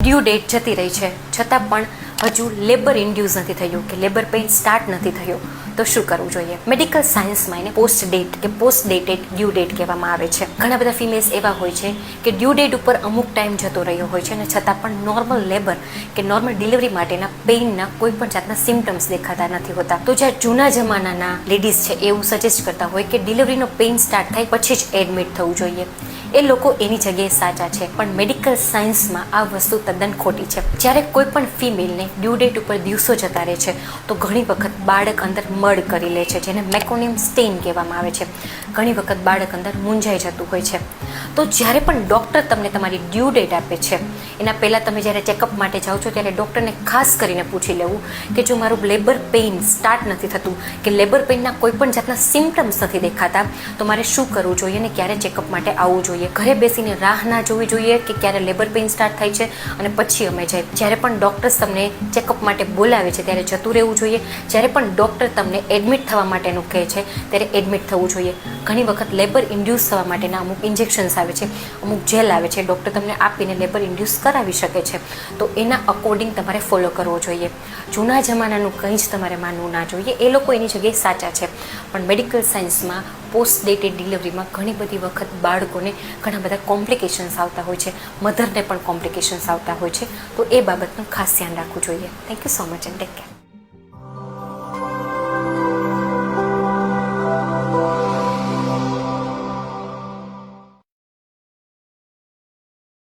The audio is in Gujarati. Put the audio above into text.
ડ્યુ ડેટ જતી રહી છે. છતાં પણ હજુ લેબર ઇન્ડ્યુસ નથી થયું કે લેબર પેઇન સ્ટાર્ટ નથી થયો. તો શું કરવું જોઈએ? મેડિકલ સાયન્સમાં એને પોસ્ટ ડેટ કે પોસ્ટ ડેટેડ ડ્યુ ડેટ કહેવામાં આવે છે. ઘણા બધા ફિમેલ્સ એવા હોય છે કે ડ્યુ ડેટ ઉપર અમુક ટાઈમ જતો રહ્યો હોય છે અને છતાં પણ નોર્મલ લેબર કે નોર્મલ ડિલિવરી માટેના પેઇનના કોઈ પણ જાતના સિમ્ટમ્સ દેખાતા નથી હોતા. તો જ્યાં જૂના જમાનાના લેડીઝ છે એવું સજેસ્ટ કરતા હોય કે ડિલિવરીનો પેઇન સ્ટાર્ટ થાય પછી જ એડમિટ થવું જોઈએ. એ લોકો એની જગ્યાએ સાચા છે, પણ મેડિકલ સાયન્સમાં આ વસ્તુ તદ્દન ખોટી છે. જ્યારે કોઈ પણ ફિમેલને ડ્યુ ડેટ ઉપર દિવસો જતા રહે છે, તો ઘણી વખત બાળક અંદર મડ કરી લે છે, જેને મેકોનિયમ સ્ટેઇન કહેવામાં આવે છે. ઘણી વખત બાળક અંદર મૂંઝાઈ જતું હોય છે. તો જ્યારે પણ ડૉક્ટર તમને તમારી ડ્યુ ડેટ આપે છે, એના પહેલાં તમે જ્યારે ચેકઅપ માટે જાઓ છો, ત્યારે ડૉક્ટરને ખાસ કરીને પૂછી લેવું કે જો મારું લેબર પેઇન સ્ટાર્ટ નથી થતું, કે લેબર પેઇનના કોઈ પણ જાતના સિમ્ટમ્સ નથી દેખાતા, તો મારે શું કરવું જોઈએ અને ક્યારે ચેકઅપ માટે આવવું જોઈએ? ઘરે બેસીને રાહ ના જોવી જોઈએ કે ક્યારે લેબર પેઇન સ્ટાર્ટ થાય છે અને પછી અમે જાય. જ્યારે પણ ડૉક્ટર્સ તમને ચેકઅપ માટે બોલાવે છે, ત્યારે જતું રહેવું જોઈએ. જ્યારે પણ ડૉક્ટર તમને એડમિટ થવા માટેનું કહે છે. ત્યારે એડમિટ થવું જોઈએ. ઘણી વખત લેબર ઇન્ડ્યુસ થવા માટેના અમુક ઇન્જેક્શન્સ આવે છે. અમુક જેલ આવે છે. ડૉક્ટર તમને આપીને લેબર ઇન્ડ્યુસ કરાવી શકે છે. તો એના અકોર્ડિંગ તમારે ફોલો કરવો જોઈએ. જૂના જમાનાનું કંઈ જ તમારે માનવું ના જોઈએ. એ લોકો એની જગ્યાએ સાચા છે. પણ મેડિકલ સાયન્સમાં પોસ્ટ ડેટેડ ડિલિવરીમાં ઘણી બધી વખત બાળકોને ઘણા બધા કોમ્પ્લિકેશન્સ આવતા હોય છે. મધરને પણ કોમ્પ્લિકેશન્સ આવતા હોય છે. તો એ બાબતનું ખાસ ધ્યાન રાખવું જોઈએ. Thank you so much and take care